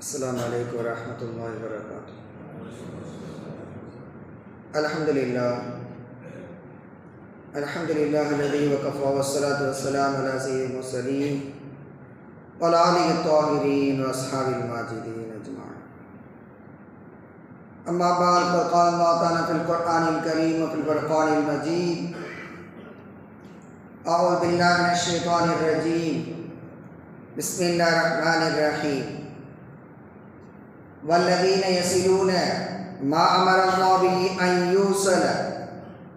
السلام عليكم ورحمة الله وبركاته. الحمد لله الحمد لله الذي وكفى والصلاة والسلام على سيد المرسلين وعلى آله الطاهرين وأصحاب الماجدين أجمعين. أما بعد فقال الله تعالى في القرآن الكريم وفي الفرقان المجيد أعوذ بالله من الشيطان الرجيم. بسم الله الرحمن الرحيم. والذين يصلون ما أمر الله به أن يوصل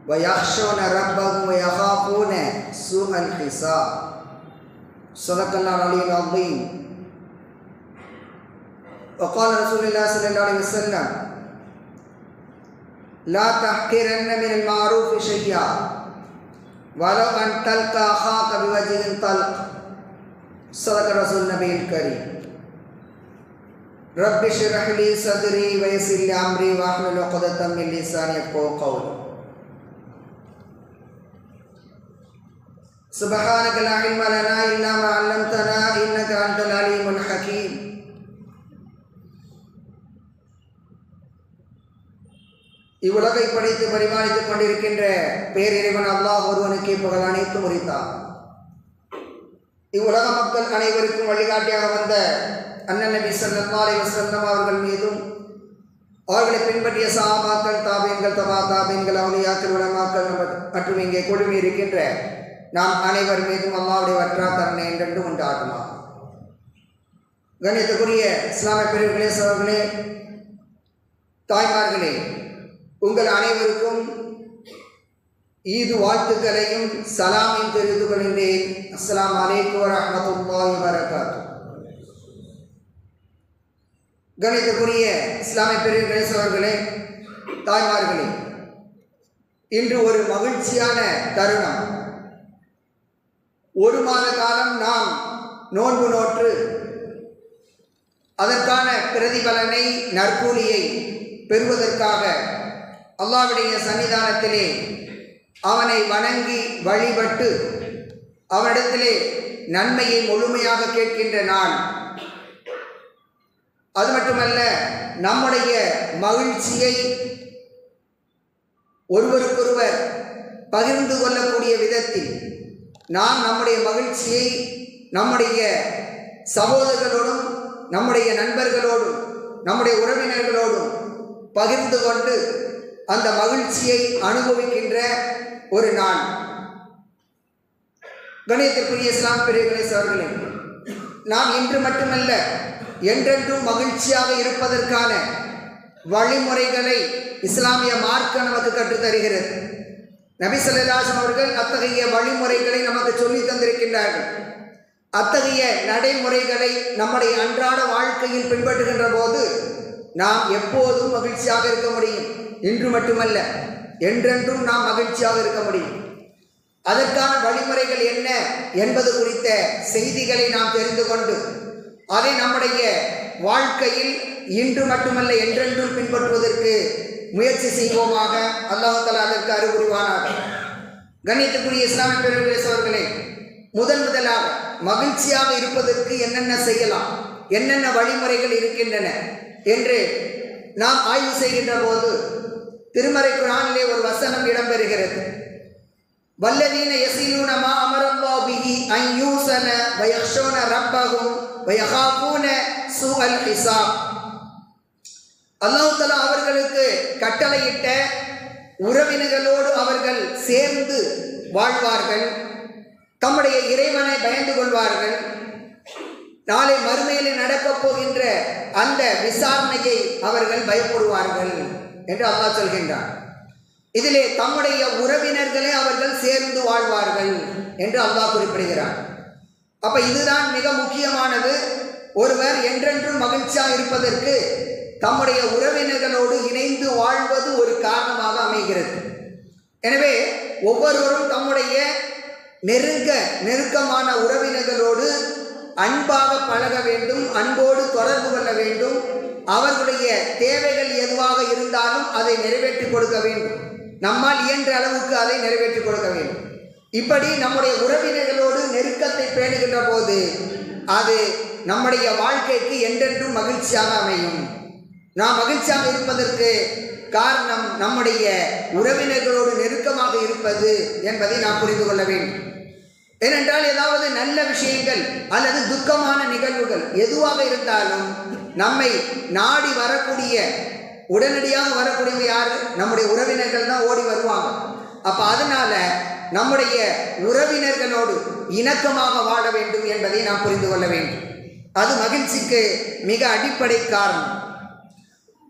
ويخشون ربهم ويخافون سوء الحساب. صدق الله العلي العظيم. وقال رسول الله صلى الله عليه وسلم لا تحقرن من المعروف شيئا ولو أن تلقى أخاك بوجه طلق صدق رسول النبي الكريم. رب اشرح لي صدري ويسر لي امري واحلل عقدة من لساني يفقهوا قولي سبحانك لا علم لنا الا ما علمتنا انك انت العليم الحكيم இவ்வுலகை படைத்து பரிமாணித்துக் கொண்டிருக்கின்ற பேரிறைவன் அல்லாஹ் ஒருவனுக்கே புகழ் அனைத்தும் உரித்தான் இவ்வுலக மக்கள் அனைவருக்கும் வழிகாட்டியாக வந்த அண்ணன் நபி சல்லா அலி வசல்லம் அவர்கள் மீதும் அவர்களை பின்பற்றிய சாமாக்கள் தாபியங்கள் தபா தாபியங்கள் அவளியாக்கள் உடமாக்கள் மற்றும் இங்கே குழுமி இருக்கின்ற நாம் அனைவர் மீதும் அல்லாவுடைய வற்றா தருணை என்றென்று உண்டாகுமா கணியத்துக்குரிய இஸ்லாமிய பிரிவுகளே சோழர்களே தாய்மார்களே உங்கள் அனைவருக்கும் ஈது வாழ்த்துக்களையும் சலாமையும் தெரிந்து கொள்கின்றேன். அஸ்லாம் அலைக்கும் வரமத்துல்லாஹி வரகாத்து கணிதக்குரிய இஸ்லாமிய பெரிய சோழர்களே தாய்மார்களே இன்று ஒரு மகிழ்ச்சியான தருணம். ஒரு மாத காலம் நாம் நோன்பு நோற்று அதற்கான பிரதிபலனை நற்கூலியை பெறுவதற்காக அல்லாவுடைய சன்னிதானத்திலே அவனை வணங்கி வழிபட்டு அவனிடத்திலே நன்மையை முழுமையாக கேட்கின்ற நான் அது மட்டுமல்ல நம்முடைய மகிழ்ச்சியை ஒருவருக்கொருவர் பகிர்ந்து கொள்ளக்கூடிய விதத்தில் நாம் நம்முடைய மகிழ்ச்சியை நம்முடைய சகோதரர்களோடும் நம்முடைய நண்பர்களோடும் நம்முடைய உறவினர்களோடும் பகிர்ந்து கொண்டு அந்த மகிழ்ச்சியை அனுபவிக்கின்ற ஒரு நாள். கணியத்திற்குரிய இஸ்லாம் பிரிவுகளை அவர்களே நாம் இன்று மட்டுமல்ல என்றென்றும் மகிழ்ச்சியாக இருப்பதற்கான வழிமுறைகளை இஸ்லாமிய மார்க்க நமக்கு கற்றுத்தருகிறது. நபி அவர்கள் அத்தகைய வழிமுறைகளை நமக்கு சொல்லி தந்திருக்கின்றார்கள். அத்தகைய நடைமுறைகளை நம்முடைய அன்றாட வாழ்க்கையில் பின்பற்றுகின்ற போது நாம் எப்போதும் மகிழ்ச்சியாக இருக்க முடியும். இன்று மட்டுமல்ல என்றென்றும் நாம் மகிழ்ச்சியாக இருக்க முடியும். அதற்கான வழிமுறைகள் என்ன என்பது குறித்த செய்திகளை நாம் தெரிந்து கொண்டு அதை நம்முடைய வாழ்க்கையில் இன்று மட்டுமல்ல என்றென்றும் பின்பற்றுவதற்கு முயற்சி செய்வோமாக அல்லாஹால அதற்கு அறிவுறுவானாக. கண்ணியத்துக்குரிய இஸ்லாமிய பேரவர்களே முதன் முதலாக மகிழ்ச்சியாக இருப்பதற்கு என்னென்ன செய்யலாம் என்னென்ன வழிமுறைகள் இருக்கின்றன என்று நாம் ஆய்வு செய்கின்ற போது திருமறை குரானிலே ஒரு வசனம் இடம்பெறுகிறது. வல்லதீன எசிலூனமா அமரல்லா பிகி ஐயூசன யூசன வயக்ஷோன ரப்பகும் வயகாபூன சூஅல் ஹிசாப் அல்லாஹ் அவர்களுக்கு கட்டளையிட்ட உறவினர்களோடு அவர்கள் சேர்ந்து வாழ்வார்கள். தம்முடைய இறைவனை பயந்து கொள்வார்கள். நாளை மறுமையில் நடக்கப் போகின்ற அந்த விசாரணையை அவர்கள் பயப்படுவார்கள் என்று அல்லாஹ் சொல்கின்றார் இதிலே தம்முடைய உறவினர்களே அவர்கள் சேர்ந்து வாழ்வார்கள் என்று அல்லாஹ் குறிப்பிடுகிறார் அப்ப இதுதான் மிக முக்கியமானது. ஒருவர் என்றென்றும் மகிழ்ச்சியாக இருப்பதற்கு தம்முடைய உறவினர்களோடு இணைந்து வாழ்வது ஒரு காரணமாக அமைகிறது. எனவே ஒவ்வொருவரும் தம்முடைய நெருங்க நெருக்கமான உறவினர்களோடு அன்பாக பழக வேண்டும் அன்போடு தொடர்பு கொள்ள வேண்டும். அவர்களுடைய தேவைகள் எதுவாக இருந்தாலும் அதை நிறைவேற்றி கொடுக்க வேண்டும். நம்மால் இயன்ற அளவுக்கு அதை நிறைவேற்றி கொடுக்க வேண்டும். இப்படி நம்முடைய உறவினர்களோடு நெருக்கத்தை பேணுகின்ற போது அது நம்முடைய வாழ்க்கைக்கு என்றென்றும் மகிழ்ச்சியாக அமையும். நாம் மகிழ்ச்சியாக இருப்பதற்கு காரணம் நம்முடைய உறவினர்களோடு நெருக்கமாக இருப்பது என்பதை நாம் புரிந்து கொள்ள வேண்டும். ஏனென்றால் ஏதாவது நல்ல விஷயங்கள் அல்லது துக்கமான நிகழ்வுகள் எதுவாக இருந்தாலும் நம்மை நாடி வரக்கூடிய உடனடியாக வரக்கூடியவங்க யார்? நம்முடைய உறவினர்கள் தான் ஓடி வருவாங்க. அப்போ அதனால நம்முடைய உறவினர்களோடு இணக்கமாக வாழ வேண்டும் என்பதை நாம் புரிந்து கொள்ள வேண்டும். அது மகிழ்ச்சிக்கு மிக அடிப்படை காரணம்.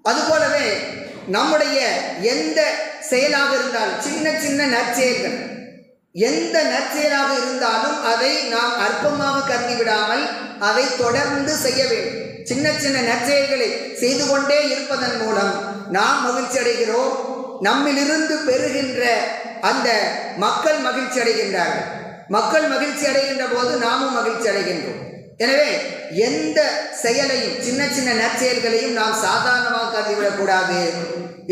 அதுபோலவே நம்முடைய எந்த செயலாக இருந்தாலும் சின்ன சின்ன நற்செயல்கள் எந்த நற்செயலாக இருந்தாலும் அதை நாம் அற்பமாக கருதி விடாமல் அதை தொடர்ந்து செய்ய வேண்டும். சின்ன சின்ன நற்செயல்களை செய்து கொண்டே இருப்பதன் மூலம் நாம் மகிழ்ச்சி அடைகிறோம் நம்மிலிருந்து பெறுகின்ற அந்த மக்கள் மகிழ்ச்சி அடைகின்றார்கள். மக்கள் மகிழ்ச்சி அடைகின்ற போது நாமும் மகிழ்ச்சி அடைகின்றோம். எனவே எந்த செயலையும் சின்ன சின்ன நற்செயல்களையும் நாம் சாதாரணமாக கருதிவிடக்கூடாது.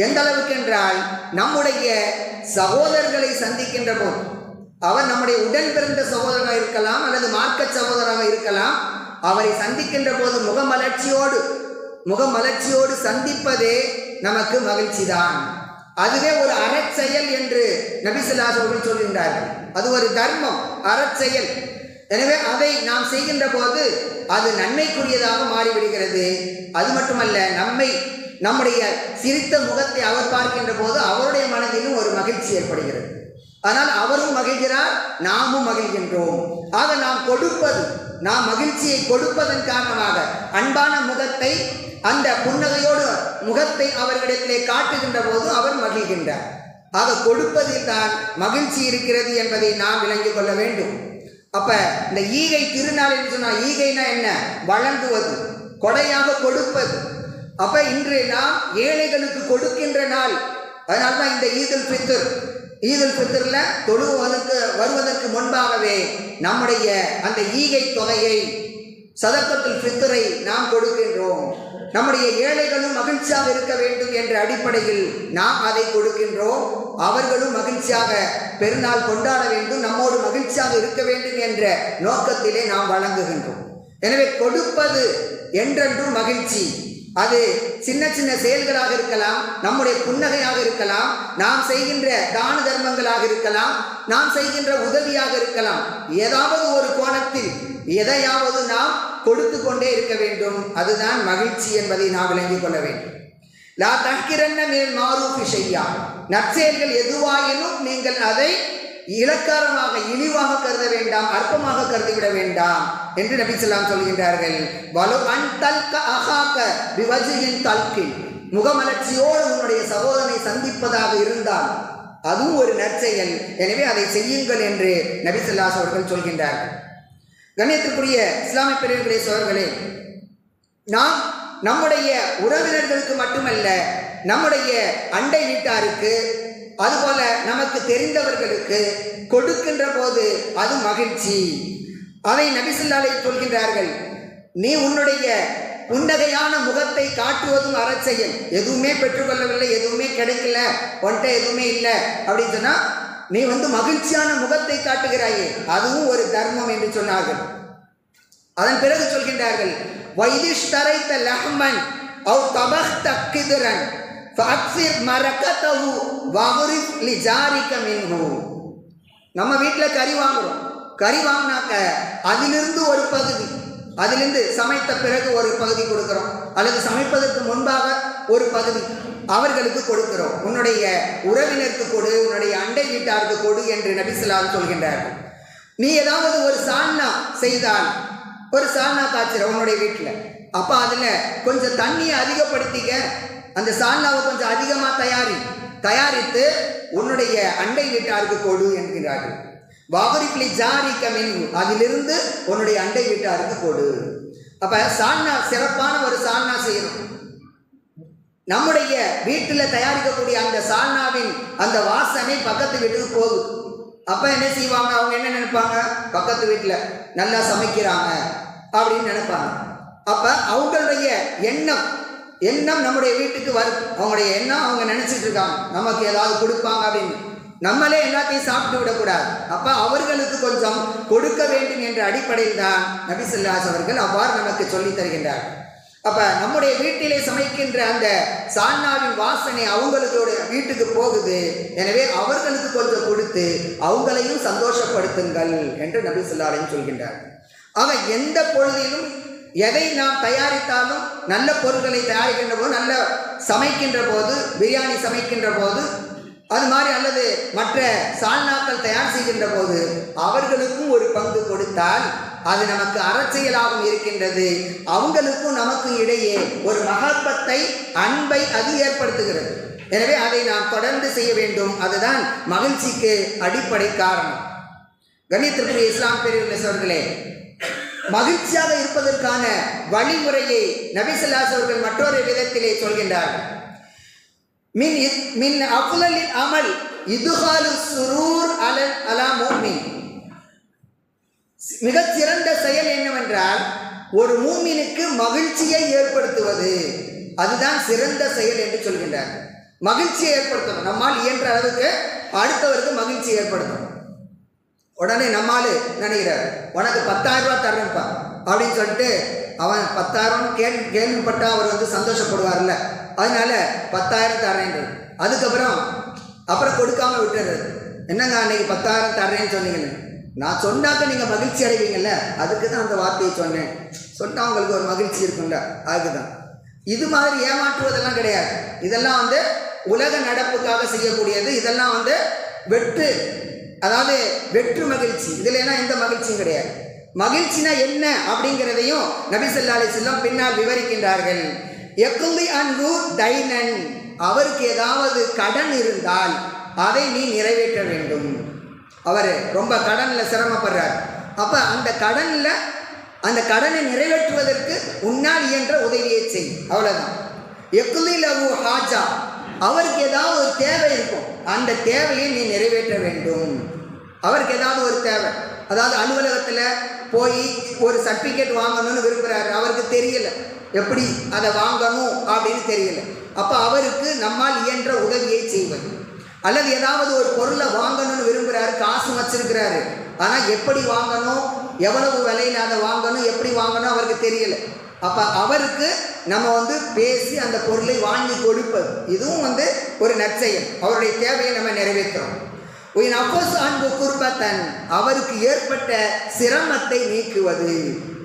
எந்த அளவுக்கு என்றால் நம்முடைய சகோதரர்களை சந்திக்கின்ற போது அவர் நம்முடைய உடன் பிறந்த சகோதரராக இருக்கலாம் அல்லது மார்க்க சகோதரராக இருக்கலாம் அவரை சந்திக்கின்ற போது முகமலர்ச்சியோடு முகமலர்ச்சியோடு சந்திப்பதே நமக்கு மகிழ்ச்சி தான் அதுவே ஒரு அறச்செயல் என்று நபிசுல்லாஸ் அவர்கள் சொல்கின்றார்கள். அது ஒரு தர்மம் அறச்செயல். எனவே அதை நாம் செய்கின்ற போது அது நன்மைக்குரியதாக மாறிவிடுகிறது. அது மட்டுமல்ல நம்மை நம்முடைய சிரித்த முகத்தை அவர் பார்க்கின்ற போது அவருடைய மனதிலும் ஒரு மகிழ்ச்சி ஏற்படுகிறது. ஆனால் அவரும் மகிழ்கிறார் நாமும் மகிழ்கின்றோம். ஆக நாம் கொடுப்பது நாம் மகிழ்ச்சியை கொடுப்பதன் காரணமாக அன்பான முகத்தை அந்த புன்னகையோடு முகத்தை அவர்களிடத்திலே காட்டுகின்ற போது அவர் மகிழ்கின்றார். ஆக கொடுப்பதில் தான் மகிழ்ச்சி இருக்கிறது என்பதை நாம் விளங்கிக் கொள்ள வேண்டும். அப்ப இந்த ஈகை திருநாள் என்று சொன்னால் ஈகைனா என்ன? வழங்குவது கொடையாக கொடுப்பது. அப்ப இன்று நாம் ஏழைகளுக்கு கொடுக்கின்ற நாள். அதனால்தான் இந்த ஈதல் பித்தர் ஈதல் பித்தரில் தொழுவதற்கு வருவதற்கு முன்பாகவே நம்முடைய அந்த ஈகை தொகையை சதக்கத்தில் பித்தரை நாம் கொடுக்கின்றோம். நம்முடைய ஏழைகளும் மகிழ்ச்சியாக இருக்க வேண்டும் என்ற அடிப்படையில் நாம் அதை கொடுக்கின்றோம். அவர்களும் மகிழ்ச்சியாக பெருநாள் கொண்டாட வேண்டும் நம்மோடு மகிழ்ச்சியாக இருக்க வேண்டும் என்ற நோக்கத்திலே நாம் வழங்குகின்றோம். எனவே கொடுப்பது என்றென்றும் மகிழ்ச்சி. அது சின்ன சின்ன செயல்களாக இருக்கலாம் நம்முடைய புன்னகையாக இருக்கலாம் நாம் செய்கின்ற தான தர்மங்களாக இருக்கலாம் நாம் செய்கின்ற உதவியாக இருக்கலாம். ஏதாவது ஒரு கோணத்தில் எதையாவது நாம் கொடுத்து கொண்டே இருக்க வேண்டும். அதுதான் மகிழ்ச்சி என்பதை நாம் விளங்கிக் கொள்ள வேண்டும். லா தஹ்கிரன்ன மேல் மாரூஃபி செய்யா நற்செயல்கள் எதுவாயினும் நீங்கள் அதை இலக்காரமாக இழிவாக கருத வேண்டாம் அற்பமாக கருதிவிட வேண்டாம் என்று நபி சொல்லாம் சொல்கின்றார்கள். வலு அன் தல்க அகாக்க விவஜியின் தல்கில் முகமலர்ச்சியோடு உன்னுடைய சகோதரனை சந்திப்பதாக இருந்தால் அதுவும் ஒரு நற்செயல். எனவே அதை செய்யுங்கள் என்று நபிசல்லாஸ் அவர்கள் சொல்கின்றார்கள். கண்ணியத்திற்குரிய இஸ்லாமிய பிரிவுகளே சோழர்களே நாம் நம்முடைய உறவினர்களுக்கு மட்டுமல்ல நம்முடைய அண்டை வீட்டாருக்கு அதுபோல நமக்கு தெரிந்தவர்களுக்கு கொடுக்கின்ற போது அது மகிழ்ச்சி. அதை நபிசுல்லாலை சொல்கின்றார்கள் நீ உன்னுடைய புன்னகையான முகத்தை காட்டுவதும் அறச்செயல். எதுவுமே பெற்றுக்கொள்ளவில்லை எதுவுமே கிடைக்கல ஒன்ட்ட எதுவுமே இல்லை. அப்படின்னு சொன்னால் நீ வந்து மகிழ்ச்சியான முகத்தை காட்டுகிறாயே அதுவும் ஒரு தர்மம் என்று சொன்னார்கள். அதன் பிறகு சொல்கின்றார்கள் வைதிஷ்தரைத்த லஹ்மன் அவ் தபஹ் கிதுரன். ஃபஅக்ஸிர் மரக்கதஹு வஹ்ரிஃப் லிஜாரிக மின்ஹு நம்ம வீட்டில் கறி வாங்குறோம். கறி வாங்கினாக்க அதிலிருந்து ஒரு பகுதி அதிலிருந்து சமைத்த பிறகு ஒரு பகுதி கொடுக்கிறோம். அல்லது சமைப்பதற்கு முன்பாக ஒரு பகுதி அவர்களுக்கு கொடுக்கிறோம். உன்னுடைய உறவினருக்கு கொடு உன்னுடைய அண்டை வீட்டாருக்கு கொடு என்று நபிசிலால் சொல்கின்றார்கள். நீ ஏதாவது ஒரு சால்னா செய்தால் ஒரு சால்னா காய்ச்சிற உன்னுடைய வீட்டில். அப்போ அதில் கொஞ்சம் தண்ணியை அதிகப்படுத்திக்க அந்த சால்னாவை கொஞ்சம் அதிகமாக தயாரி தயாரித்து உன்னுடைய அண்டை வீட்டாருக்கு கொடு என்கிறார்கள். வாகரிப்பிலி ஜாரி மின் அதிலிருந்து உன்னுடைய அண்டை வீட்டாருக்கு கொடு. அப்போ சால்னா சிறப்பான ஒரு சால்னா செய்யணும். நம்முடைய வீட்டில் தயாரிக்கக்கூடிய அந்த சால்னாவின் அந்த வாசனை பக்கத்து வீட்டுக்கு போகுது. அப்போ என்ன செய்வாங்க? அவங்க என்ன நினைப்பாங்க? பக்கத்து வீட்டில் நல்லா சமைக்கிறாங்க அப்படின்னு நினைப்பாங்க. அப்போ அவங்களுடைய எண்ணம் எண்ணம் நம்முடைய வீட்டுக்கு வரும். அவங்களுடைய எண்ணம் அவங்க நினச்சிட்டு இருக்காங்க. நமக்கு ஏதாவது கொடுப்பாங்க அப்படின்னு. நம்மளே எல்லாத்தையும் சாப்பிட்டு விடக்கூடாது. அப்போ அவர்களுக்கு கொஞ்சம் கொடுக்க வேண்டும் என்ற அடிப்படையில் தான் நபிசுல்லாஸ் அவர்கள் அவ்வாறு நமக்கு சொல்லித் தருகின்றார். அப்போ நம்முடைய வீட்டிலே சமைக்கின்ற அந்த சால்னாவின் வாசனை அவங்களோட வீட்டுக்கு போகுது. எனவே அவர்களுக்கு கொஞ்சம் கொடுத்து அவங்களையும் சந்தோஷப்படுத்துங்கள் என்று நபி சொல்லாலையும் சொல்கின்றார். அவன் எந்த பொழுதிலும் எதை நாம் தயாரித்தாலும் நல்ல பொருட்களை தயாரிக்கின்ற போது நல்ல சமைக்கின்ற போது பிரியாணி சமைக்கின்ற போது அது மாதிரி அல்லது மற்ற சால்நாக்கள் தயார் செய்கின்ற போது அவர்களுக்கும் ஒரு பங்கு கொடுத்தால் அது நமக்கு அறச்செயலாகவும் இருக்கின்றது. அவங்களுக்கும் நமக்கும் இடையே ஒரு மகப்பத்தை அன்பை அது ஏற்படுத்துகிறது. எனவே அதை நாம் தொடர்ந்து செய்ய வேண்டும். அதுதான் மகிழ்ச்சிக்கு அடிப்படை காரணம். கணித்திற்குரிய இஸ்லாம் பெரியவர்களே மகிழ்ச்சியாக இருப்பதற்கான வழிமுறையை நபிசல்லாஸ் அவர்கள் மற்றொரு விதத்திலே சொல்கின்றார்கள் மின் மின் அஃலலின் அமல் இதுகாலு சுரூர் அலன் அலா மூமி மிகச் சிறந்த செயல் என்னவென்றால் ஒரு மூமினுக்கு மகிழ்ச்சியை ஏற்படுத்துவது. அதுதான் சிறந்த செயல் என்று சொல்கின்றார். மகிழ்ச்சியை ஏற்படுத்தணும். நம்மால் இயன்ற அளவுக்கு அடுத்தவருக்கு மகிழ்ச்சி ஏற்படுத்தணும். உடனே நம்மால் நினைக்கிறார்? உனக்கு பத்தாயிரம் ரூபா தர்றேன்ப்பா. அப்படின்னு சொல்லிட்டு அவன் பத்தாயிரம் கேள் கேள்விப்பட்டா அவர் வந்து சந்தோஷப்படுவார்ல. அதனால பத்தாயிரம் தரேன் அதுக்கப்புறம் அப்புறம் கொடுக்காம விட்டுறது என்னங்க அன்னைக்கு பத்தாயிரம் தர்றேன்னு சொன்னீங்கன்னு? நான் சொன்னாக்க நீங்கள் மகிழ்ச்சி அடைவீங்கல்ல? அதுக்கு தான் அந்த வார்த்தையை சொன்னேன். சொன்னால் உங்களுக்கு ஒரு மகிழ்ச்சி இருக்கும்ல? அதுக்கு தான் இது மாதிரி ஏமாற்றுவதெல்லாம் கிடையாது. இதெல்லாம் வந்து உலக நடப்புக்காக செய்யக்கூடியது. இதெல்லாம் வந்து வெட்டு அதாவது வெற்று மகிழ்ச்சி. இதில் எல்லாம் எந்த மகிழ்ச்சியும் கிடையாது. மகிழ்ச்சினா என்ன அப்படிங்கிறதையும் நபிசல்லா அலி அலைஹி பின்னால் விவரிக்கின்றார்கள். எக்குலி அன்பு தைனன். அவருக்கு ஏதாவது கடன் இருந்தால் அதை நீ நிறைவேற்ற வேண்டும். அவர் ரொம்ப கடனில் சிரமப்படுறார். அப்போ அந்த கடனில் அந்த கடனை நிறைவேற்றுவதற்கு உன்னால் இயன்ற உதவியை செய். அவ்வளோதான் எக்குலி லகு ஹாஜா. அவருக்கு ஏதாவது ஒரு தேவை இருக்கும். அந்த தேவையை நீ நிறைவேற்ற வேண்டும். அவருக்கு ஏதாவது ஒரு தேவை. அதாவது அலுவலகத்தில் போய் ஒரு சர்டிஃபிகேட் வாங்கணும்னு விரும்புகிறாரு அவருக்கு தெரியல. எப்படி அதை வாங்கணும் அப்படின்னு தெரியல. அப்போ அவருக்கு நம்மால் இயன்ற உதவியை செய்வது. அல்லது ஏதாவது ஒரு பொருளை வாங்கணும்னு விரும்புகிறாரு காசு வச்சிருக்கிறாரு. ஆனால் எப்படி வாங்கணும்? எவ்வளவு விலையில் அதை வாங்கணும்? எப்படி வாங்கணும்? அவருக்கு தெரியல. அப்போ அவருக்கு நம்ம வந்து பேசி அந்த பொருளை வாங்கி கொடுப்பது. இதுவும் வந்து ஒரு நற்செயல். அவருடைய தேவையை நம்ம நிறைவேற்றுறோம். உயின் அப்போஸ் அன்பு குருபத்தன் அவருக்கு ஏற்பட்ட சிரமத்தை நீக்குவது.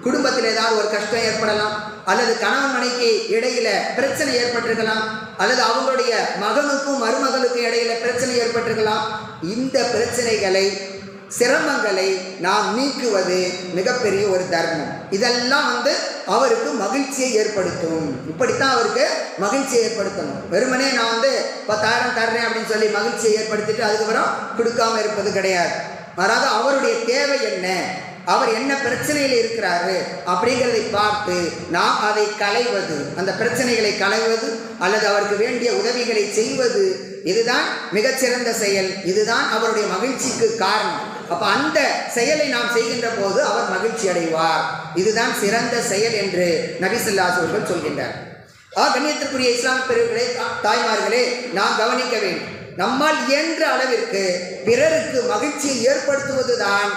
குடும்பத்தில் ஏதாவது ஒரு கஷ்டம் ஏற்படலாம் அல்லது கணவன் மனைக்கு இடையில பிரச்சனை ஏற்பட்டிருக்கலாம் அல்லது அவங்களுடைய மகனுக்கும் மருமகளுக்கும் இடையில பிரச்சனை ஏற்பட்டிருக்கலாம். இந்த பிரச்சனைகளை சிரமங்களை நாம் நீக்குவது மிகப்பெரிய ஒரு தர்மம். இதெல்லாம் வந்து அவருக்கு மகிழ்ச்சியை ஏற்படுத்தும். இப்படித்தான் அவருக்கு மகிழ்ச்சியை ஏற்படுத்தணும். வெறுமனே நான் வந்து பத்தாயிரம் தர்றேன் அப்படின்னு சொல்லி மகிழ்ச்சியை ஏற்படுத்திட்டு அதுக்கப்புறம் கொடுக்காம இருப்பது கிடையாது. அதாவது அவருடைய தேவை என்ன? அவர் என்ன பிரச்சனையில் இருக்கிறாரு? அப்படிங்கிறதை பார்த்து நாம் அதை களைவது. அந்த பிரச்சனைகளை களைவது அல்லது அவருக்கு வேண்டிய உதவிகளை செய்வது. இதுதான் மிகச்சிறந்த செயல். இதுதான் அவருடைய மகிழ்ச்சிக்கு காரணம். அப்ப அந்த செயலை நாம் செய்கின்ற போது அவர் மகிழ்ச்சி அடைவார். இதுதான் சிறந்த செயல் என்று நபிசல்லாஸ் அவர்கள் சொல்கின்றார். ஆ கண்ணியத்திற்குரிய இஸ்லாம் பெருகளே தாய்மார்களே நாம் கவனிக்க வேண்டும். நம்மால் இயன்ற அளவிற்கு பிறருக்கு மகிழ்ச்சியை ஏற்படுத்துவதுதான்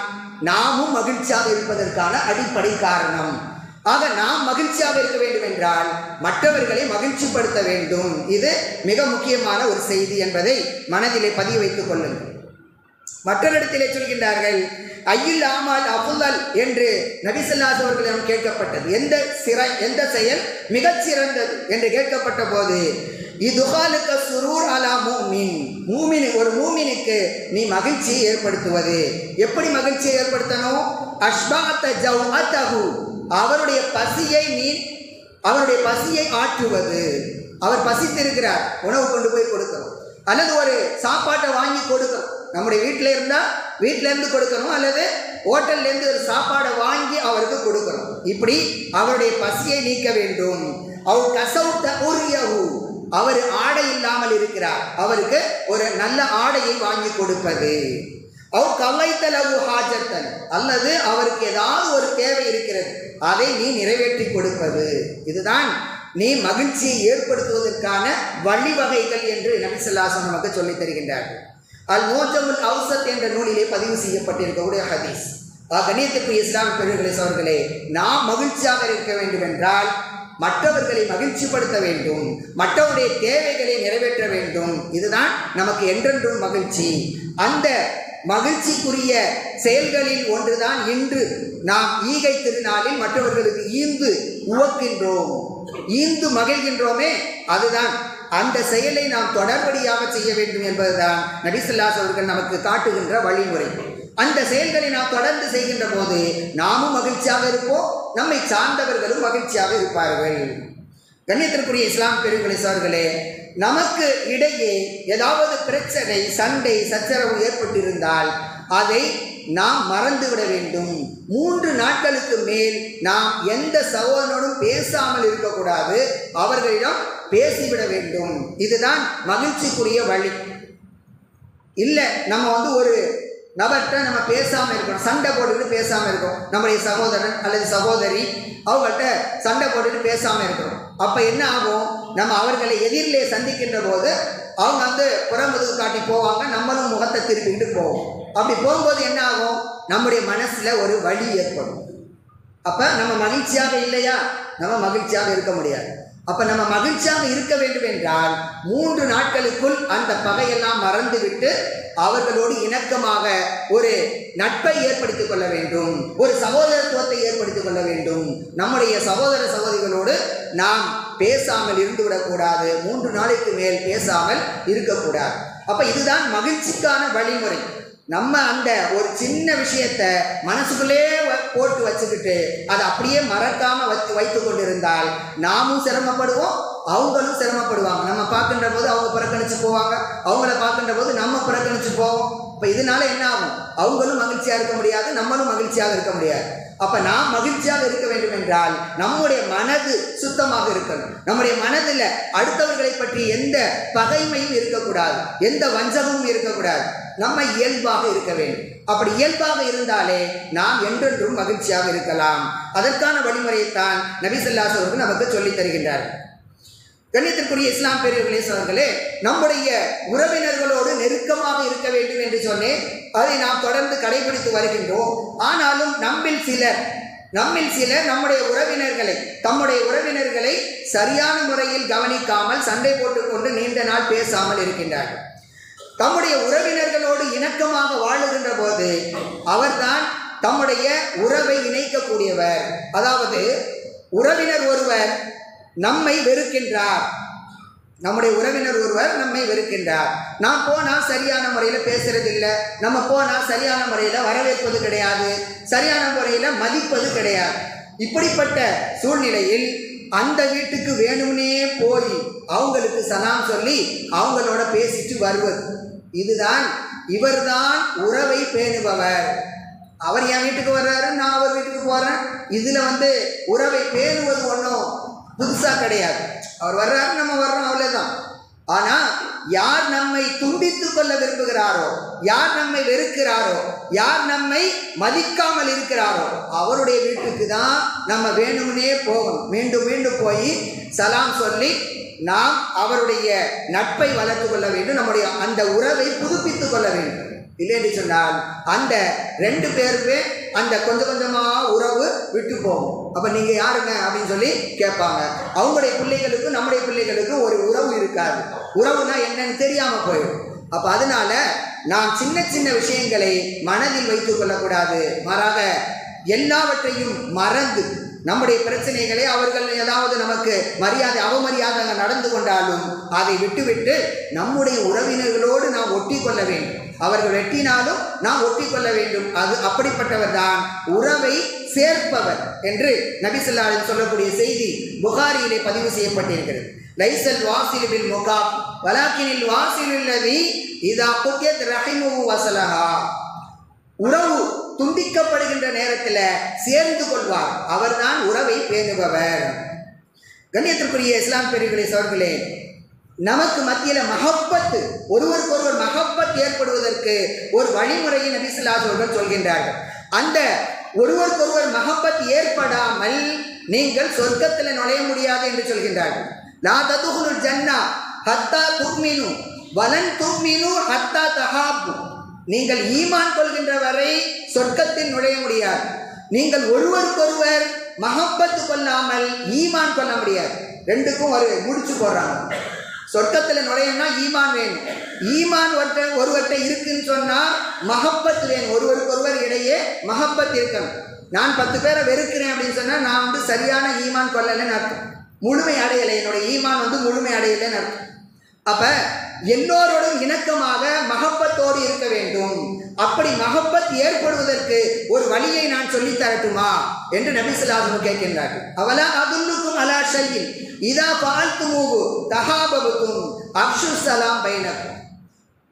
நாமும் மகிழ்ச்சியாக இருப்பதற்கான அடிப்படை காரணம். ஆக நாம் மகிழ்ச்சியாக இருக்க வேண்டும் என்றால் மற்றவர்களை மகிழ்ச்சிப்படுத்த வேண்டும். இது மிக முக்கியமான ஒரு செய்தி என்பதை மனதிலே பதிய வைத்துக் கொள்ளுங்கள். மற்றொரிடத்திலே சொல்கின்றார்கள் ஐயில் ஆமால் அபுல்லல் என்று நபிசல்லாஸ் அவர்களிடம் கேட்கப்பட்டது. எந்த சிற எந்த செயல்? மிகச் சிறந்தது என்று கேட்கப்பட்ட போது இதுகாலுக்கு சுரூர் அலா மூமின். மூமின் ஒரு மூமினுக்கு நீ மகிழ்ச்சியை ஏற்படுத்துவது. எப்படி மகிழ்ச்சியை ஏற்படுத்தணும்? அஷ்பாத்த ஜவ்அத்தஹு அவருடைய பசியை நீ அவருடைய பசியை ஆற்றுவது. அவர் பசித்திருக்கிறார் உணவு கொண்டு போய் கொடுக்கணும் அல்லது ஒரு சாப்பாட்டை வாங்கி கொடுக்கணும் நம்முடைய வீட்டில் இருந்தால் வீட்டிலேருந்து கொடுக்கணும் அல்லது ஹோட்டல்லேருந்து ஒரு சாப்பாடை வாங்கி அவருக்கு கொடுக்கணும். இப்படி அவருடைய பசியை நீக்க வேண்டும். அவர் கசவுத்த உரியவு அவர் ஆடை இல்லாமல் இருக்கிறார். அவருக்கு ஒரு நல்ல ஆடையை வாங்கி கொடுப்பது. அவர் கவைத்தலவு ஹாஜத்தன். அல்லது அவருக்கு ஏதாவது ஒரு தேவை இருக்கிறது. அதை நீ நிறைவேற்றி கொடுப்பது. இதுதான் நீ மகிழ்ச்சியை ஏற்படுத்துவதற்கான வழிவகைகள் என்று நபிசல்லாசன் நமக்கு சொல்லித் தருகின்றார்கள். அல் மோஜமுல் அவுசத் என்ற நூலிலே பதிவு செய்யப்பட்டிருக்கக்கூடிய ஹதீஸ். ஆக, கண்ணியத்துக்குரிய இஸ்லாம் பெருகளை அவர்களே நாம் மகிழ்ச்சியாக இருக்க வேண்டும் என்றால் மற்றவர்களை மகிழ்ச்சிப்படுத்த வேண்டும். மற்றவருடைய தேவைகளை நிறைவேற்ற வேண்டும். இதுதான் நமக்கு என்றென்றும் மகிழ்ச்சி. அந்த மகிழ்ச்சிக்குரிய செயல்களில் ஒன்றுதான் இன்று நாம் ஈகை திருநாளில் மற்றவர்களுக்கு ஈந்து உவக்கின்றோம். ஈந்து மகிழ்கின்றோமே அதுதான் அந்த செயலை நாம் தொடர்படியாக செய்ய வேண்டும் என்பதுதான் நபிசல்லாஸ் அவர்கள் நமக்கு காட்டுகின்ற வழிமுறை. அந்த செயல்களை நாம் தொடர்ந்து செய்கின்ற போது நாமும் மகிழ்ச்சியாக இருப்போம் நம்மை சார்ந்தவர்களும் மகிழ்ச்சியாக இருப்பார்கள். கண்ணியத்திற்குரிய இஸ்லாம் பெருங்களை சார்களே நமக்கு இடையே ஏதாவது பிரச்சனை சண்டை சச்சரவு ஏற்பட்டிருந்தால் அதை நாம் மறந்துவிட வேண்டும். மூன்று நாட்களுக்கு மேல் நாம் எந்த சகோதரனும் பேசாமல் இருக்கக்கூடாது. அவர்களிடம் பேசிவிட வேண்டும். இதுதான் மகிழ்ச்சிக்குரிய வழி. இல்லை நம்ம வந்து ஒரு நபர்கிட்ட நம்ம பேசாமல் இருக்கணும். சண்டை போட்டுக்கிட்டு பேசாமல் இருக்கோம் நம்முடைய சகோதரன் அல்லது சகோதரி அவங்கள்ட்ட சண்டை போட்டுட்டு பேசாமல் இருக்கிறோம் அப்போ என்ன ஆகும்? நம்ம அவர்களை எதிரிலே சந்திக்கின்ற போது அவங்க வந்து புறமுதுகு காட்டி போவாங்க நம்மளும் முகத்தை திருப்பிக்கிட்டு போவோம். அப்படி போகும்போது என்ன ஆகும்? நம்முடைய மனசில் ஒரு வழி ஏற்படும். அப்போ நம்ம மகிழ்ச்சியாக இல்லையா? நம்ம மகிழ்ச்சியாக இருக்க முடியாது. அப்போ நம்ம மகிழ்ச்சியாக இருக்க வேண்டும் என்றால் மூன்று நாட்களுக்குள் அந்த பகையெல்லாம் மறந்துவிட்டு அவர்களோடு இணக்கமாக ஒரு நட்பை ஏற்படுத்திக் கொள்ள வேண்டும் ஒரு சகோதரத்துவத்தை ஏற்படுத்திக் கொள்ள வேண்டும். நம்முடைய சகோதர சகோதரிகளோடு நாம் பேசாமல் இருந்து விடக்கூடாது மூன்று நாளைக்கு மேல் பேசாமல் இருக்கக்கூடாது அப்போ இதுதான் மகிழ்ச்சிக்கான வழிமுறை. நம்ம அந்த ஒரு சின்ன விஷயத்த மனசுக்குள்ளே போட்டு வச்சுக்கிட்டு அதை அப்படியே மறக்காம வச்சு வைத்து கொண்டிருந்தால் நாமும் சிரமப்படுவோம் அவங்களும் சிரமப்படுவாங்க. நம்ம பார்க்கின்ற போது அவங்க புறக்கணிச்சு போவாங்க. அவங்கள பார்க்கின்ற போது நம்ம புறக்கணிச்சு போவோம். இப்போ இதனால என்ன ஆகும்? அவங்களும் மகிழ்ச்சியாக இருக்க முடியாது நம்மளும் மகிழ்ச்சியாக இருக்க முடியாது. அப்போ நாம் மகிழ்ச்சியாக இருக்க வேண்டும் என்றால் நம்முடைய மனது சுத்தமாக இருக்கணும். நம்முடைய மனதில் அடுத்தவர்களை பற்றி எந்த பகைமையும் இருக்கக்கூடாது. எந்த வஞ்சகமும் இருக்கக்கூடாது. நம்ம இயல்பாக இருக்க வேண்டும். அப்படி இயல்பாக இருந்தாலே நாம் என்றென்றும் மகிழ்ச்சியாக இருக்கலாம். அதற்கான வழிமுறையைத்தான் நபிசல்லாஸ் அவர்கள் நமக்கு சொல்லித் தருகின்றார்கள் கண்ணியத்திற்குரிய இஸ்லாம் பெரியவர்களே அவர்களே நம்முடைய உறவினர்களோடு நெருக்கமாக இருக்க வேண்டும் என்று சொன்னேன். அதை நாம் தொடர்ந்து கடைபிடித்து வருகின்றோம். ஆனாலும் நம்மில் சிலர் நம்மில் சிலர் நம்முடைய உறவினர்களை தம்முடைய உறவினர்களை சரியான முறையில் கவனிக்காமல் சண்டை போட்டுக்கொண்டு நீண்ட நாள் பேசாமல் இருக்கின்றார்கள். தம்முடைய உறவினர்களோடு இணக்கமாக வாழுகின்ற போது அவர்தான் தம்முடைய உறவை இணைக்கக்கூடியவர். அதாவது உறவினர் ஒருவர் நம்மை வெறுக்கின்றார். நம்முடைய உறவினர் ஒருவர் நம்மை வெறுக்கின்றார். நான் போனால் சரியான முறையில் பேசுறதில்ல. நம்ம போனால் சரியான முறையில் வரவேற்பது கிடையாது. சரியான முறையில் மதிப்பது கிடையாது. இப்படிப்பட்ட சூழ்நிலையில் அந்த வீட்டுக்கு வேணும்னே போய் அவங்களுக்கு சலாம் சொல்லி அவங்களோட பேசிட்டு வருவது. இதுதான் இவர்தான் உறவை பேணுபவர். அவர் என் வீட்டுக்கு வர்றாரு நான் அவர் வீட்டுக்கு போகிறேன் இதில் வந்து உறவை பேணுவது ஒன்றும் புதுசாக கிடையாது. அவர் வர்றாரு நம்ம வர்றோம் அவ்வளோதான் ஆனால் யார் நம்மை துண்டித்து கொள்ள விரும்புகிறாரோ யார் நம்மை வெறுக்கிறாரோ யார் நம்மை மதிக்காமல் இருக்கிறாரோ அவருடைய வீட்டுக்கு தான் நம்ம வேணும்னே போகணும். மீண்டும் மீண்டும் போய் சலாம் சொல்லி நாம் அவருடைய நட்பை வளர்த்து கொள்ள வேண்டும் நம்முடைய அந்த உறவை புதுப்பித்துக் கொள்ள வேண்டும். இல்லை என்று சொன்னால் அந்த ரெண்டு பேருமே அந்த கொஞ்சம் கொஞ்சமாக உறவு விட்டு போகும் அப்போ நீங்கள் யாருங்க அப்படின்னு சொல்லி கேட்பாங்க. அவங்களுடைய பிள்ளைகளுக்கும் நம்முடைய பிள்ளைகளுக்கும் ஒரு உறவு இருக்காது. உறவுனா என்னன்னு தெரியாமல் போயிடும். அப்போ அதனால நாம் சின்ன சின்ன விஷயங்களை மனதில் வைத்துக் கொள்ளக்கூடாது. மாறாக எல்லாவற்றையும் மறந்து நம்முடைய பிரச்சனைகளை அவர்கள் ஏதாவது நமக்கு மரியாதை அவமரியாதை நடந்து கொண்டாலும் அதை விட்டுவிட்டு நம்முடைய உறவினர்களோடு நாம் ஒட்டி கொள்ள வேண்டும். அவர்கள் வெட்டினாலும் நாம் ஒட்டி கொள்ள வேண்டும். அது அப்படிப்பட்டவர் தான். உறவை சேர்ப்பவர் என்று நபிசல்லாவில் சொல்லக்கூடிய செய்தி புகாரியிலே பதிவு செய்யப்பட்டிருக்கிறது. லைசல் வாசில் முகா வலாக்கினில் வாசிலுள்ளதி இதா புத்தியத் ரஹிமு வசலஹா உறவு துண்டிக்கப்படுகின்ற நேரத்தில் சேர்ந்து கொள்வார். அவர்தான் உறவை பேணுபவர். கண்ணியத்திற்குரிய இஸ்லாம் பெரியர்களே சோர்களே நமக்கு மத்தியில் மகப்பத்து ஒருவருக்கொருவர் மகப்பத் ஏற்படுவதற்கு ஒரு வழிமுறையை நபிசுல்லாஸ் சொல்கின்றார்கள். அந்த ஒருவருக்கொருவர் மகப்பத் ஏற்படாமல் நீங்கள் சொர்க்கத்தில் நுழைய முடியாது என்று சொல்கின்றார்கள். லா ததுகுலுல் ஜன்னா ஹத்தா துக்மினு வலன் தும்மினு ஹத்தா தஹாபு. நீங்கள் ஈமான் கொள்கின்ற வரை சொர்க்கத்தில் நுழைய முடியாது. நீங்கள் ஒருவருக்கொருவர் மகப்பத்து கொள்ளாமல் ஈமான் கொள்ள முடியாது. ரெண்டுக்கும் ஒரு முடிச்சு போடுறாங்க. சொர்க்கத்தில் நுழையணும்னா ஈமான் வேணும். ஈமான் ஒருத்தர் ஒருவர்கிட்ட இருக்குன்னு சொன்னால் மகப்பத்து வேணும். ஒருவருக்கொருவர் இடையே மகப்பத் இருக்கணும். நான் பத்து பேரை வெறுக்கிறேன் அப்படின்னு சொன்னால் நான் வந்து சரியான ஈமான் கொள்ளலைன்னு அர்த்தம். முழுமை அடையலை. என்னோட ஈமான் வந்து முழுமை அடையலைன்னு அர்த்தம். அப்ப எல்லோரோடும் இணக்கமாக மகப்பத்தோடு இருக்க வேண்டும். அப்படி மகப்பத் ஏற்படுவதற்கு ஒரு வழியை நான் சொல்லி தரட்டுமா? என்று நபிசுல்லாசம் கேட்கின்றார்கள். அவலா அதுல்லுக்கும் அலா ஷையில் இதா பால்த்து மூவு தகாபபுக்கும் அப்ஷு சலாம் பைனக்கும்.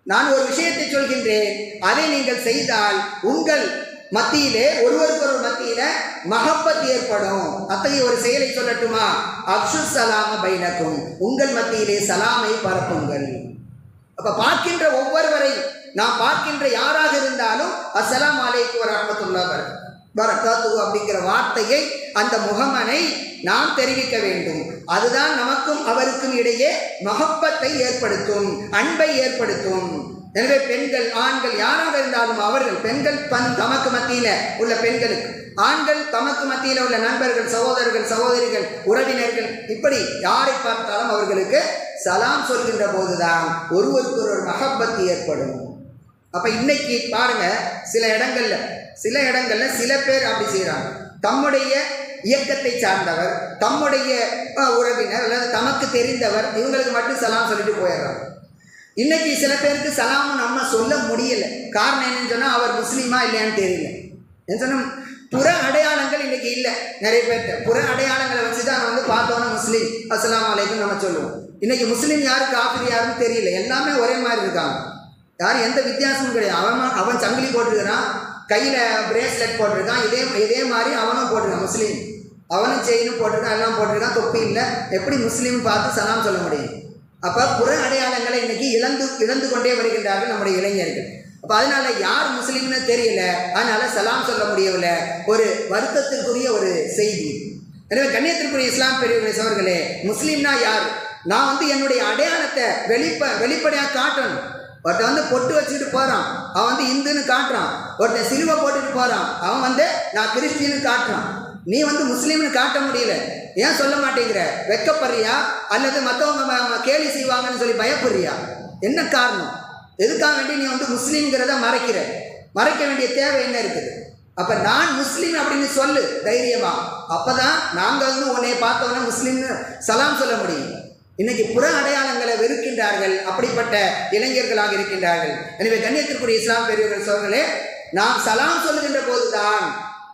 நான் ஒரு விஷயத்தை சொல்கின்றேன். அதை நீங்கள் செய்தால் உங்கள் மத்தியிலே ஒருவருக்கொருவர் மத்தியில மகப்பத் ஏற்படும். அத்தகைய ஒரு செயலை சொல்லட்டுமா? அப்சு சலாம பைனக்கும். உங்கள் மத்தியிலே சலாமை பரப்புங்கள். அப்ப பார்க்கின்ற ஒவ்வொருவரை நாம் பார்க்கின்ற யாராக இருந்தாலும் அஸ்ஸலாம் அலைக்கு வரமத்துல்லா வரகாத்து அப்படிங்கிற வார்த்தையை அந்த முகமனை நாம் தெரிவிக்க வேண்டும். அதுதான் நமக்கும் அவருக்கும் இடையே மகப்பத்தை ஏற்படுத்தும் அன்பை ஏற்படுத்தும். எனவே பெண்கள் ஆண்கள் யாராக இருந்தாலும் அவர்கள் பெண்கள் பன் தமக்கு மத்தியில உள்ள பெண்களுக்கு ஆண்கள் தமக்கு மத்தியில் உள்ள நண்பர்கள் சகோதரர்கள் சகோதரிகள் உறவினர்கள் இப்படி யாரை பார்த்தாலும் அவர்களுக்கு சலாம் சொல்கின்ற போதுதான் ஒருவருக்கு ஒரு மகப்பத்து ஏற்படும். அப்ப இன்னைக்கு பாருங்க சில இடங்கள்ல சில இடங்கள்ல சில பேர் அப்படி செய்கிறாங்க தம்முடைய இயக்கத்தை சார்ந்தவர் தம்முடைய உறவினர் அல்லது தமக்கு தெரிந்தவர் இவங்களுக்கு மட்டும் சலாம் சொல்லிட்டு போயிடுறாங்க. இன்னைக்கு சில பேருக்கு சலாமும் நம்ம சொல்ல முடியல. காரணம் என்னன்னு சொன்னால் அவர் முஸ்லீமா இல்லையான்னு தெரியல. என்ன சொன்னா புற அடையாளங்கள் இன்னைக்கு இல்லை. நிறைய பேர்கிட்ட. புற அடையாளங்களை வச்சு தான் வந்து பார்த்தோன்னா முஸ்லீம். அஸ்லாம் அலைக்கும் நம்ம சொல்லுவோம். இன்னைக்கு முஸ்லீம் யாரு காஃபிர் யாருன்னு தெரியல. எல்லாமே ஒரே மாதிரி இருக்காங்க. யாரும் எந்த வித்தியாசமும் கிடையாது. அவன் அவன் சங்கிலி போட்டிருக்கிறான். கையில் பிரேஸ்லெட் போட்டிருக்கான். இதே இதே மாதிரி அவனும் போட்டிருக்கான் முஸ்லீம். அவனும் செயினும் போட்டிருக்கான் எல்லாம் போட்டிருக்கான். தொப்பி இல்லை. எப்படி முஸ்லீம் பார்த்து சலாம் சொல்ல முடியும்? அப்போ புற அடையாளங்களை இன்னைக்கு இழந்து இழந்து கொண்டே வருகின்றார்கள் நம்முடைய இளைஞர்கள். அப்போ அதனால யார் முஸ்லீம்னு தெரியல அதனால சலாம் சொல்ல முடியவில்லை. ஒரு வருத்தத்திற்குரிய ஒரு செய்தி. எனவே கண்ணியத்திற்குரிய இஸ்லாம் பெரியவர்களே சோர்களே முஸ்லீம்னா யார்? நான் வந்து என்னுடைய அடையாளத்தை வெளிப்ப வெளிப்படையாக காட்டணும். ஒருத்தன் வந்து பொட்டு வச்சுட்டு போகிறான் அவன் வந்து இந்துன்னு காட்டுறான். ஒருத்தன் சிலுவை போட்டுட்டு போகிறான் அவன் வந்து நான் கிறிஸ்டின்னு காட்டுறான். நீ வந்து முஸ்லீம்னு காட்ட முடியல. ஏன் சொல்ல மாட்டேங்கிற? வெக்கப்படுறியா அல்லது மற்றவங்க கேலி செய்வாங்கன்னு சொல்லி பயப்படுறியா? என்ன காரணம்? எதுக்காக வேண்டி நீ வந்து முஸ்லீம்ங்கிறத மறைக்கிற? மறைக்க வேண்டிய தேவை என்ன இருக்குது? அப்போ நான் முஸ்லீம் அப்படின்னு சொல்லு தைரியமா. அப்பதான் நாங்கள் வந்து உன்னை பார்த்தோன்னா முஸ்லீம்னு சலாம் சொல்ல முடியும். இன்னைக்கு புற அடையாளங்களை வெறுக்கின்றார்கள் அப்படிப்பட்ட இளைஞர்களாக இருக்கின்றார்கள். எனவே கண்ணியத்திற்குரிய இஸ்லாம் பெரியவர்கள் சோழர்களே நாம் சலாம் சொல்லுகின்ற போதுதான்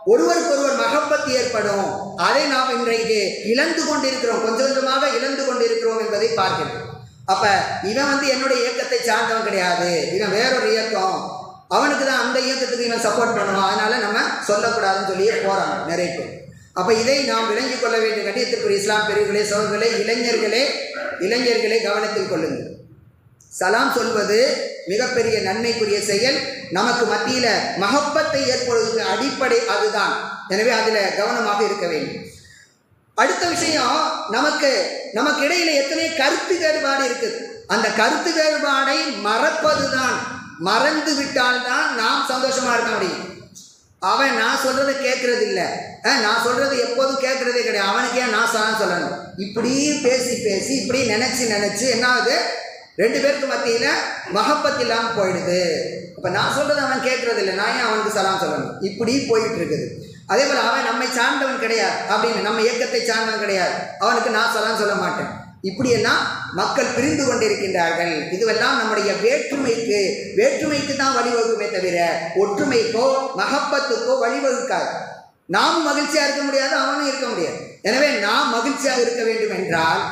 ஒருவருக்கொருவர் மகப்பத்து ஏற்படும். அதை நாம் இன்றைக்கு இழந்து கொண்டிருக்கிறோம். கொஞ்சம் கொஞ்சமாக இழந்து கொண்டிருக்கிறோம் என்பதை பார்க்கிறோம். அப்ப இவன் வந்து என்னுடைய இயக்கத்தை சார்ந்தவன் கிடையாது. இவன் வேறொரு இயக்கம். அவனுக்கு தான் அந்த இயக்கத்துக்கு இவன் சப்போர்ட் பண்ணணும். அதனால நம்ம சொல்லக்கூடாதுன்னு சொல்லியே போறாங்க நிறைய பேர். அப்ப இதை நாம் விளங்கிக் கொள்ள வேண்டிய கட்டியத்திற்குரிய இஸ்லாம் பெரியவர்களே சோழர்களே இளைஞர்களே இளைஞர்களே கவனத்தில் கொள்ளுங்கள். சலாம் சொல்வது மிகப்பெரிய நன்மைக்குரிய செயல். நமக்கு மத்தியில் மகப்பத்தை ஏற்படுவதற்கு அடிப்படை அதுதான். எனவே அதில் கவனமாக இருக்க வேண்டும். அடுத்த விஷயம் நமக்கு நமக்கு இடையில எத்தனை கருத்து வேறுபாடு இருக்குது? அந்த கருத்து வேறுபாடை மறப்பதுதான். மறந்து விட்டால்தான் நாம் சந்தோஷமா இருக்க முடியும். அவன் நான் சொல்றதை கேட்கறது இல்லை நான் சொல்றது எப்போதும் கேட்கறதே கிடையாது. அவனுக்கே நான் சொல்லணும்? இப்படி பேசி பேசி இப்படி நினைச்சு நினைச்சு என்னாவது ரெண்டு பேருக்கு மத்தியில் மகப்பத் இல்லாமல் போயிடுது. இப்போ நான் சொல்கிறது அவன் கேட்குறது இல்லை. நான் ஏன் அவனுக்கு சலாம் சொல்லணும்? இப்படி போயிட்டு இருக்குது அதே போல் அவன் நம்மை சார்ந்தவன் கிடையாது. அப்படின்னு நம்ம இயக்கத்தை சார்ந்தவன் கிடையாது. அவனுக்கு நான் சலாம் சொல்ல மாட்டேன். இப்படியெல்லாம் மக்கள் பிரிந்து கொண்டிருக்கின்றார்கள். இதுவெல்லாம் நம்முடைய வேற்றுமைக்கு வேற்றுமைக்கு தான் வழிவகுமே தவிர ஒற்றுமைக்கோ மகப்பத்துக்கோ வழிவகுக்காது. நாம் மகிழ்ச்சியா இருக்க முடியாது அவனும் இருக்க முடியாது. எனவே நாம் மகிழ்ச்சியாக இருக்க வேண்டும் என்றால்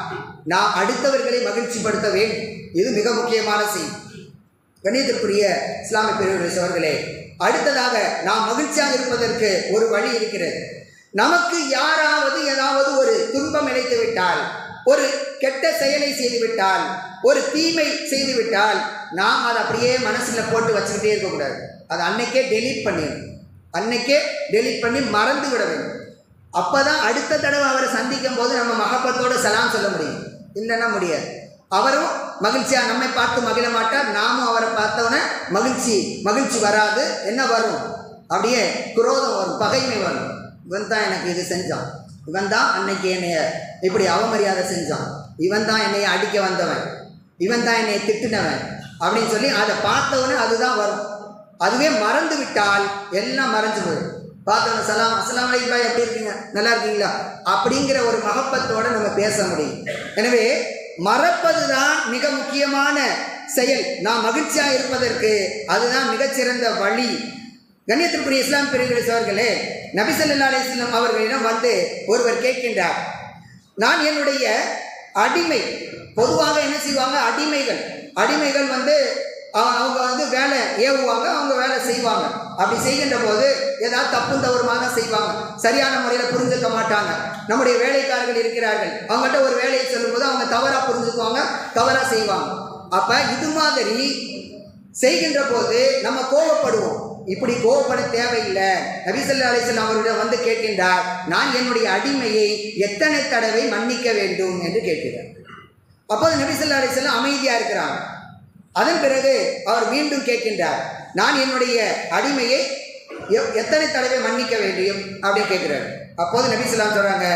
நாம் அடுத்தவர்களை மகிழ்ச்சிப்படுத்த வேண்டும் இது மிக முக்கியமான செய்தி. கணிதத்திற்குரிய இஸ்லாமிய பெரியவர்களே சோர்களே அடுத்ததாக நாம் மகிழ்ச்சியாக இருப்பதற்கு ஒரு வழி இருக்கிறது. நமக்கு யாராவது ஏதாவது ஒரு துன்பம் இணைத்து விட்டால் ஒரு கெட்ட செயலை செய்துவிட்டால் ஒரு தீமை செய்துவிட்டால் நாம் அதை அப்படியே மனசில் போட்டு வச்சுக்கிட்டே இருக்கக்கூடாது. அதை அன்னைக்கே டெலீட் பண்ணிடணும் அன்னைக்கே டெலீட் பண்ணி மறந்து விட வேண்டும். அப்போ தான் அடுத்த தடவை அவரை சந்திக்கும் போது நம்ம மகப்பத்தோட சலாம் சொல்ல முடியும். இல்லைன்னா முடியாது. அவரும் மகிழ்ச்சியாக நம்மை பார்த்து மகிழ மாட்டார். நாமும் அவரை பார்த்தோன்னே மகிழ்ச்சி மகிழ்ச்சி வராது. என்ன வரும்? அப்படியே குரோதம் வரும் பகைமை வரும். இவன் தான் எனக்கு இது செஞ்சான். இவன் தான் அன்னைக்கு என்னைய இப்படி அவமரியாதை செஞ்சான். இவன் தான் என்னைய அடிக்க வந்தவன். இவன் தான் என்னை திட்டினவன். அப்படின்னு சொல்லி அதை பார்த்தவொன்னே அதுதான் வரும். அதுவே மறந்து விட்டால் எல்லாம் மறைஞ்சு போயிடும். பார்த்தவன சலாம் அஸ்லாம் வலைக்கும் பாய் எப்படி இருக்கீங்க? நல்லா இருக்கீங்களா? அப்படிங்கிற ஒரு மகப்பத்தோடு நம்ம பேச முடியும். எனவே மறப்பது தான் மிக முக்கியமான செயல். நாம் மகிழ்ச்சியாக இருப்பதற்கு அதுதான் மிகச்சிறந்த வழி. கண்ணியத்திற்குரிய இஸ்லாம் பெரியவர்களே அவர்களே நபிசல்லா அலிஸ்லாம் அவர்களிடம் வந்து ஒருவர் கேட்கின்றார். நான் என்னுடைய அடிமை பொதுவாக என்ன செய்வாங்க? அடிமைகள். அடிமைகள் வந்து அவங்க வந்து வேலை ஏவுவாங்க அவங்க வேலை செய்வாங்க. அப்படி செய்கின்ற போது ஏதாவது தப்பு தவறுமாக செய்வாங்க. சரியான முறையில் புரிஞ்சுக்க மாட்டாங்க. நம்முடைய வேலைக்காரர்கள் இருக்கிறார்கள். அவங்கள்ட்ட ஒரு வேலையை சொல்லும்போது அவங்க தவறாக புரிஞ்சுக்குவாங்க தவறாக செய்வாங்க. அப்போ இது மாதிரி செய்கின்ற போது நம்ம கோவப்படுவோம். இப்படி கோவப்பட தேவையில்லை. நபிசல்லா அலிஸ்லாம் அவர்களிடம் வந்து கேட்கின்றார் நான் என்னுடைய அடிமையை எத்தனை தடவை மன்னிக்க வேண்டும்? என்று கேட்கிறார். அப்போது நபிசல்லா அலிஸ்லாம் அமைதியாக இருக்கிறாங்க. அதன் பிறகு அவர் மீண்டும் கேட்கின்றார் நான் என்னுடைய அடிமையை எத்தனை தடவை மன்னிக்க வேண்டும்? அப்படின்னு கேட்கிறார். அப்போது நபிசல்லாம் சொல்றாங்க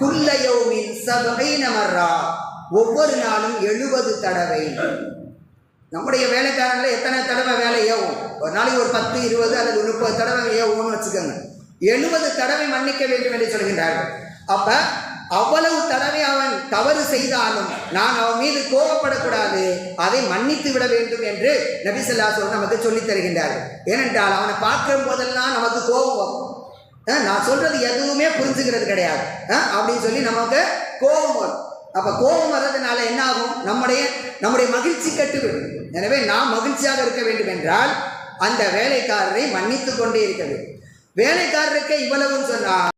குல்லையோமின் சபைன நமர்ரா ஒவ்வொரு நாளும் எழுபது தடவை. நம்முடைய வேலைக்காரங்கள எத்தனை தடவை வேலை ஏவும்? ஒரு நாளைக்கு ஒரு பத்து இருபது அல்லது முப்பது தடவை ஏவும்னு வச்சுக்கோங்க. எழுபது தடவை மன்னிக்க வேண்டும் என்று சொல்கின்றார்கள். அப்போ அவ்வளவு தடவை அவன் தவறு செய்தாலும் நான் அவன் மீது கோபப்படக்கூடாது. அதை மன்னித்து விட வேண்டும் என்று நபிசல்லாசோ நமக்கு சொல்லித் தருகின்றார்கள். ஏனென்றால் அவனை பார்க்கும் போதெல்லாம் நமக்கு கோபம் வரும். நான் சொல்றது எதுவுமே புரிஞ்சுக்கிறது கிடையாது. அப்படின்னு சொல்லி நமக்கு கோபம் வரும். அப்ப கோபம் வர்றதுனால என்ன ஆகும் நம்முடைய நம்முடைய மகிழ்ச்சி கட்டுவிடும். எனவே நாம் மகிழ்ச்சியாக இருக்க வேண்டும் என்றால் அந்த வேலைக்காரரை மன்னித்து கொண்டே இருக்க வேண்டும். வேலைக்காரருக்கு இவ்வளவுன்னு சொன்னால்